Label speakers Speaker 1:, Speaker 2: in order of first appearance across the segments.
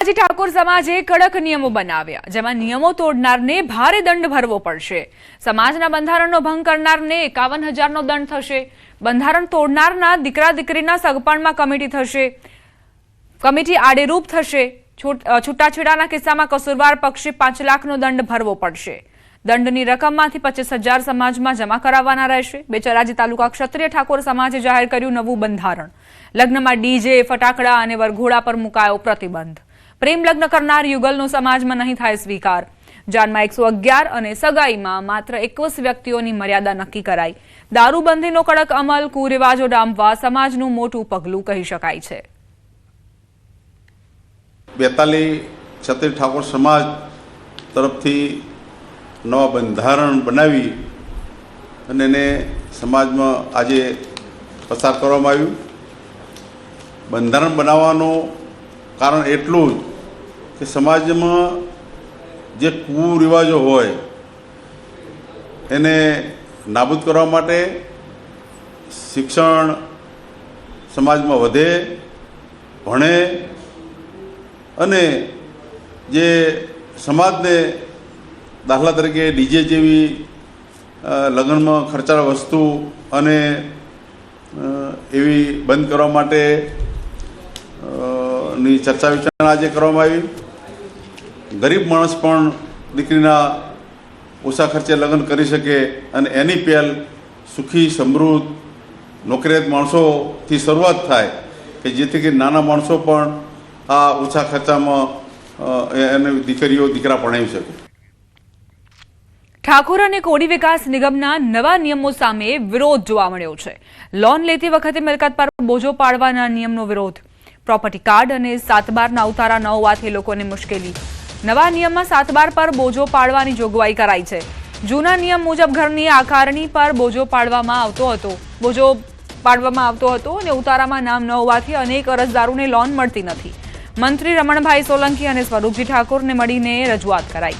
Speaker 1: બેચરાજી ઠાકોર સમાજે કડક નિયમો બનાવ્યા, જેમાં નિયમો તોડનારને ભારે દંડ ભરવો પડશે. સમાજના બંધારણનો ભંગ કરનારને એકાવન હજારનો દંડ થશે. બંધારણ તોડનારના દીકરા દીકરીના સગપણમાં કમિટી થશે. કમિટી આડેરૂપ થશે. છૂટ- છૂટાછેડાના કિસ્સામાં કસૂરવાર પક્ષે પાંચ લાખનો દંડ ભરવો પડશે. દંડની રકમમાંથી પચીસ હજાર સમાજમાં જમા કરાવવાના રહેશે. બેચરાજી તાલુકા ક્ષત્રિય ઠાકોર સમાજે જાહેર કર્યું નવું બંધારણ. લગ્નમાં ડીજે, ફટાકડા અને વરઘોડા પર મુકાયો પ્રતિબંધ. પ્રેમ લગ્ન કરનાર યુગલનો સમાજમાં નહીં થાય સ્વીકાર. જાનમાં એકસો અગિયાર અને સગાઈમાં માત્ર એકવીસ વ્યક્તિઓની મર્યાદા નક્કી કરાઈ. દારૂબંધીનો કડક અમલ, કુરિવાજો ડામવા સમાજનું મોટું પગલું કહી શકાય છે.
Speaker 2: બેતાલી છત્રી ઠાકોર સમાજ તરફથી નવા બંધારણ બનાવી અને એને સમાજમાં આજે પસાર કરવામાં આવ્યું. બંધારણ બનાવવાનું કારણ એટલું જ કે સમાજમાં જે કુરિવાજો હોય, એને નાબૂદ કરવા માટે શિક્ષણ સમાજમાં વધે, ભણે અને જે સમાજને દાખલા તરીકે ડીજે જેવી લગ્નમાં ખર્ચાળ વસ્તુ અને એવી બંધ કરવા માટે ની ચર્ચા વિચારણા આજે કરવામાં આવી. ગરીબ માણસ પણ દીકરીના ઓછા ખર્ચે લગ્ન કરી શકે અને એની પહેલ સુખી, સમૃદ્ધ, નોકરિયાત માણસોથી શરૂઆત થાય કે જેથી કે નાના માણસો પણ આ ઓછા ખર્ચામાં એને દીકરીઓ, દીકરા ભણાવી શકે.
Speaker 1: ઠાકોર અને કોડી વિકાસ નિગમના નવા નિયમો સામે વિરોધ જોવા મળ્યો છે. લોન લેતી વખતે મિલકત પર બોજો પાડવાના નિયમનો વિરોધ. પ્રોપર્ટી કાર્ડ અને સાતબારના ઉતારા ન હોવાથી લોકોને મુશ્કેલી. નવા નિયમમાં સાતબાર પર બોજો પાડવાની જોગવાઈ કરાઈ છે. જૂના નિયમ મુજબ ઘરની આકારણી પર બોજો પાડવામાં આવતો હતો. બોજો પાડવામાં આવતો હતો અને ઉતારામાં નામ ન હોવાથી અનેક અરજદારોને લોન મળતી નથી. મંત્રી રમણભાઈ સોલંકી અને સ્વરૂપજી ઠાકોરને મળીને રજૂઆત કરાઈ.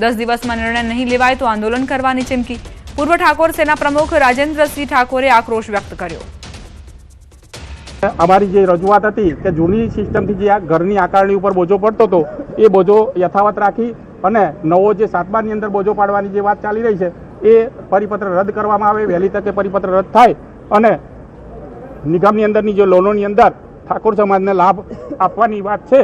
Speaker 1: દસ દિવસમાં નિર્ણય નહીં લેવાય તો આંદોલન કરવાની ચીમકી. પૂર્વ ઠાકોર સેના પ્રમુખ રાજેન્દ્રસિંહ ઠાકોરે આક્રોશ વ્યક્ત કર્યો.
Speaker 3: અમારી જે રજૂઆત હતી કે જૂની સિસ્ટમથી જે ઘરની આકારણી ઉપર બોજો પડતો હતો, એ બોજો યથાવત રાખી અને નવો જે સાતમાની અંદર બોજો પાડવાની જે વાત ચાલી રહી છે, એ પરિપત્ર રદ કરવામાં આવે, વહેલી તકે પરિપત્ર રદ થાય અને નિગમની અંદરની જે લોનોની અંદર ઠાકોર સમાજને લાભ આપવાની વાત છે.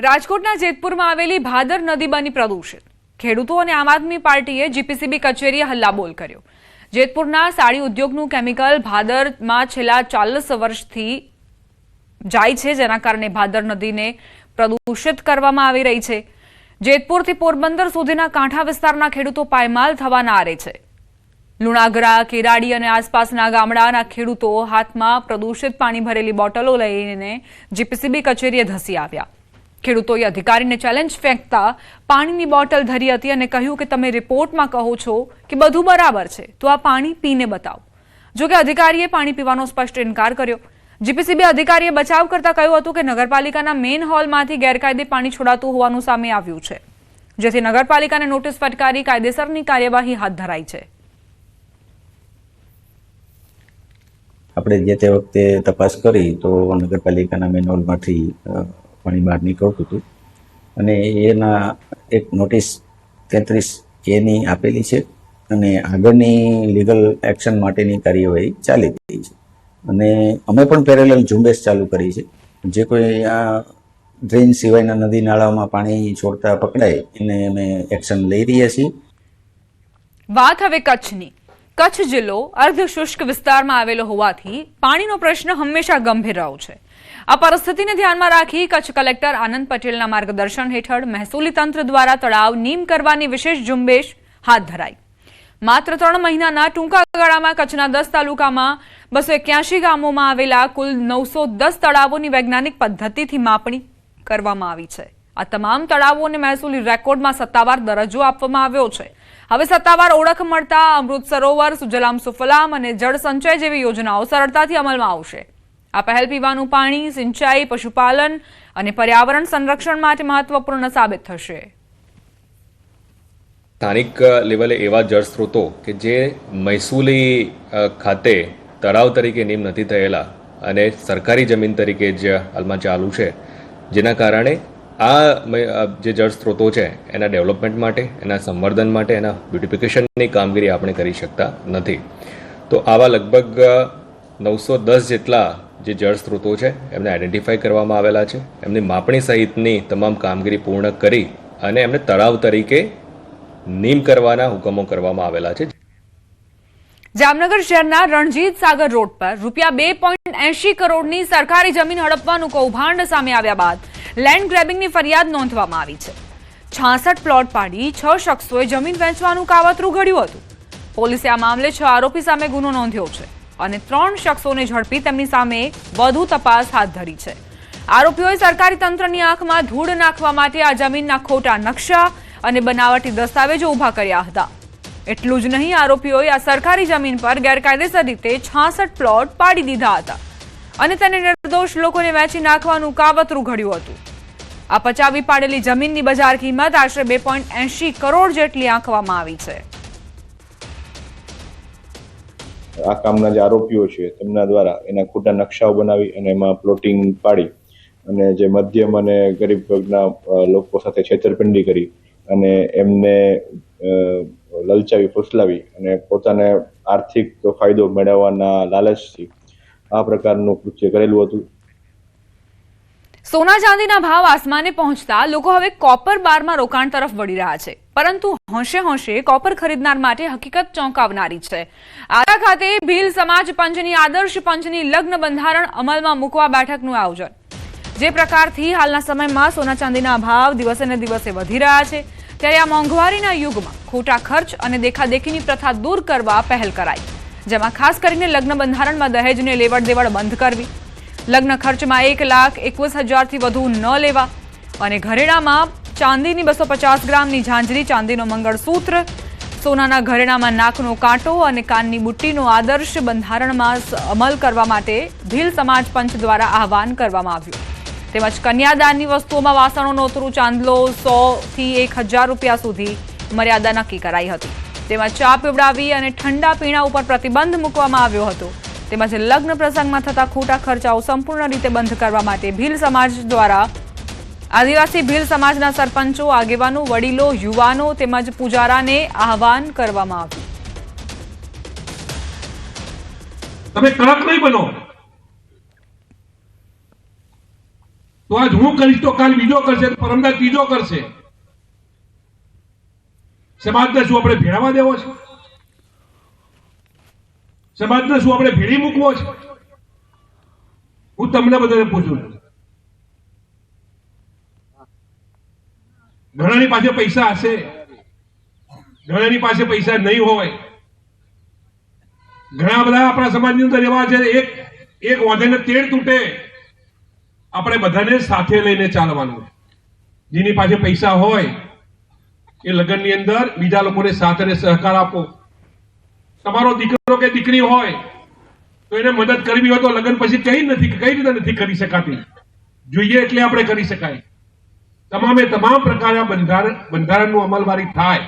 Speaker 1: રાજકોટના જેતપુરમાં આવેલી ભાદર નદી બની પ્રદૂષિત. ખેડૂતો અને આમ આદમી પાર્ટીએ જીપીસીબી કચેરીએ હલ્લાબોલ કર્યો. જેતપુરના સાડી ઉદ્યોગનું કેમિકલ ભાદરમાં છેલ્લા ચાલીસ વર્ષથી જાય છે, જેના કારણે ભાદર નદીને પ્રદૂષિત કરવામાં આવી રહી છે. જેતપુરથી પોરબંદર સુધીના કાંઠા વિસ્તારના ખેડૂતો પાયમાલ થવાના આરે છે. લુણાગરા, કેરાડી અને આસપાસના ગામડાના ખેડૂતો હાથમાં પ્રદૂષિત પાણી ભરેલી બોટલો લઈને જીપીસીબી કચેરીએ ધસી આવ્યા. ખેડૂતોએ અધિકારીને ચેલેન્જ ફેંકતા પાણીની બોટલ ધરી હતી અને કહ્યું કે તમે રિપોર્ટમાં કહો છો કે બધું બરાબર છે તો આ પાણી પીને બતાવો. જોકે અધિકારીએ પાણી પીવાનો સ્પષ્ટ ઇનકાર કર્યો. જીપીસીબી અધિકારીએ બચાવ કરતા કહ્યું હતું કે નગરપાલિકાના મેઇન હોલમાંથી ગેરકાયદે પાણી છોડાતું હોવાનું સામે આવ્યું છે. જેથી નગરપાલિકાને નોટિસ ફટકારી કાયદેસરની કાર્યવાહી હાથ ધરાઈ છે.
Speaker 4: આપણે જે તે વખતે તપાસ કરી તો નગરપાલિકાના મેન અ, પાણી બહાર નીકળતું હતું. અને એના એક નોટિસ તેત્રીસ એની આપેલી છે. અને આગળની લીગલ એક્શન માટેની કાર્યવાહી ચાલી રહી છે. અને અમે પણ પેરેલલ ઝુંબેશ ચાલુ કરી છે. જે કોઈ આ ડ્રેન સિવાયના નદી નાળામાં પાણી છોડતા પકડાય, એને અમે એક્શન લઈ રહ્યા છીએ.
Speaker 1: વાત હવે કચ્છની. કચ્છ જિલ્લો અર્ધ શુષ્ક વિસ્તારમાં આવેલો હોવાથી પાણીનો પ્રશ્ન હંમેશા ગંભીર રહ્યો છે. આ પરિસ્થિતિને ધ્યાનમાં રાખી કચ્છ કલેક્ટર આનંદ પટેલના માર્ગદર્શન હેઠળ મહેસૂલી તંત્ર દ્વારા તળાવ નીમ કરવાની વિશેષ ઝુંબેશ હાથ ધરાઈ. માત્ર ત્રણ મહિનાના ટૂંકા ગાળામાં કચ્છના દસ તાલુકામાં બસો એક્યાસી ગામોમાં આવેલા કુલ નવસો દસ તળાવોની વૈજ્ઞાનિક પદ્ધતિથી માપણી કરવામાં આવી છે. આ તમામ તળાવોને મહેસૂલી રેકોર્ડમાં સત્તાવાર દરજ્જો આપવામાં આવ્યો છે. હવે સત્તાવાર ઓળખ મળતા અમૃત સરોવર, સુજલામ સુફલામ અને જળ સંચય જેવી યોજનાઓ સરળતાથી અમલમાં આવશે. આ પહેલ પીવાનું પાણી, સિંચાઈ, પશુપાલન અને પર્યાવરણ સંરક્ષણ માટે મહત્વપૂર્ણ સાબિત થશે.
Speaker 5: સ્થાનિક લેવલે એવા જળ સ્ત્રોતો કે જે મહેસૂલી ખાતે તળાવ તરીકે નિમ નથી થયેલા અને સરકારી જમીન તરીકે જ હાલમાં ચાલુ છે, જેના કારણે આ જે જળ સ્ત્રોતો છે, એના ડેવલપમેન્ટ માટે, એના સંવર્ધન માટે, એના બ્યુટિફિકેશનની કામગીરી આપણે કરી શકતા નથી. તો આવા લગભગ નવસો દસ જેટલા જે જળ સ્ત્રોતો છે, એમને આઈડેન્ટિફાઈ કરવામાં આવેલા છે. એમની માપણી સહિતની તમામ કામગીરી પૂર્ણ કરી અને એમને તળાવ તરીકે નીમ કરવાના હુકમો કરવામાં આવેલા છે.
Speaker 1: જામનગર શહેરના રણજીત સાગર રોડ પર રૂપિયા બે પોઈન્ટ એંશી કરોડની સરકારી જમીન હડપવાનું કૌભાંડ સામે આવ્યા બાદ લેન્ડ ગ્રેબિંગની ફરિયાદ નોંધવામાં આવી છે. છાસઠ પ્લોટ પાડી છ શખ્સોએ જમીન વેચવાનું કાવતરું ઘડ્યું હતું. પોલીસે આ મામલે છ આરોપી સામે ગુનો નોંધ્યો છે અને ત્રણ શખ્સોને ઝડપી તેમની સામે વધુ તપાસ હાથ ધરી છે. આરોપીઓએ સરકારી તંત્રની આંખમાં ધૂળ નાખવા માટે આ જમીનના ખોટા નકશા અને બનાવટી દસ્તાવેજો ઊભા કર્યા હતા. એટલું જ નહીં, આરોપીઓએ આ સરકારી જમીન પર ગેરકાયદેસર રીતે છાસઠ પ્લોટ પાડી દીધા હતા અને તેને નિર્દોષ લોકોને વેચી નાખવાનું કાવતરું ઘડ્યું હતું. આ પચાવી પાડેલી જમીનની બજાર કિંમત આશરે બે કરોડ જેટલી આંકવામાં આવી છે.
Speaker 6: આ કામના જે આરોપીઓ છે, તેમના દ્વારા એના ખોટા નકશાઓ બનાવી અને એમાં પ્લોટિંગ પાડી અને જે મધ્યમ અને ગરીબ વર્ગના લોકો સાથે છેતરપિંડી કરી અને એમને લલચાવી, ફૂસલાવી અને પોતાને આર્થિક ફાયદો મેળવવાના લાલચથી આ પ્રકારનું કૃત્ય કરેલું હતું.
Speaker 1: સોના ચાંદીના ભાવ આસમાને પહોંચતા લોકો હવે કોપર બારમાં રોકાણ તરફ વળી રહ્યા છે. પરંતુ હોંશે હોંશે કોપર ખરીદનાર માટે હકીકત ચોંકાવનારી છે. આરા ખાતે ભીલ સમાજ પંચની આદર્શ પંચની લગ્ન બંધારણ અમલમાં મૂકવા બેઠકનું આયોજન. જે પ્રકારથી હાલના સમયમાં સોના ચાંદીના ભાવ દિવસે ને દિવસે વધી રહ્યા છે, ત્યારે આ મોંઘવારીના યુગમાં ખોટા ખર્ચ અને દેખાદેખીની પ્રથા દૂર કરવા પહેલ કરાઈ. જેમાં ખાસ કરીને લગ્ન બંધારણમાં દહેજને લેવડ દેવડ બંધ કરવી. લગ્ન ખર્ચમાં એક લાખ એકવીસ હજારથી વધુ ન લેવા અને ઘરેણામાં ચાંદીની બસો પચાસ ગ્રામની ઝાંઝરી ચાંદીનો મંગળસૂત્ર, સોનાના ઘરેણામાં નાકનો કાંટો અને કાનની બુટ્ટીનો આદર્શ બંધારણમાં અમલ કરવા માટે ભીલ સમાજ પંચ દ્વારા આહવાન કરવામાં આવ્યું. તેમજ કન્યાદાનની વસ્તુઓમાં વાસણો નોતરું ચાંદલો સોથી એક હજાર રૂપિયા સુધી મર્યાદા નક્કી કરાઈ હતી. તેમજ ચા પીવડાવી અને ઠંડા પીણા ઉપર પ્રતિબંધ મૂકવામાં આવ્યો હતો. તેમજ લગ્ન પ્રસંગમાં થતા ખોટા ખર્ચાઓ સંપૂર્ણ રીતે બંધ કરવા માટે ભીલ સમાજ દ્વારા આદિવાસી ભીલ સમાજના સરપંચો, આગેવાનો, વડીલો, યુવાનો તેમજ પૂજારાને આહવાન કરવામાં આવ્યું.
Speaker 7: તમે કડક નહીં બનો. તો આજ હું કરીશ તો કાલ બીજો કરશે, પરમદા ત્રીજો કરશે. સમાજને શું આપણે ભેળવા દેવો છે? સમાજને શું આપણે ભેળી મૂકવો છે? હું તમને બધાને પૂછું. ઘણાની પાસે પૈસા હશે. ઘણાની પાસે પૈસા નહીં હોય. ઘણા બધા આપણા સમાજની અંદર એવા છે, એક એક વાંધેને તેડ તૂટે. આપણે બધાને સાથે લઈને ચાલવાનું. જેની પાસે પૈસા હોય એ લગ્નની અંદર બીજા લોકોને સાથ અને સહકાર આપો. તમારો દીકરો કે દીકરી હોય, તો એને મદદ કરવી હોય તો લગ્ન પછી કઈ નથી, કઈ રીતે નથી કરી શકાતી. જોઈએ એટલે આપણે કરી શકાય. તમામે તમામ પ્રકારના બંધારણ બંધારણનું અમલવારી થાય.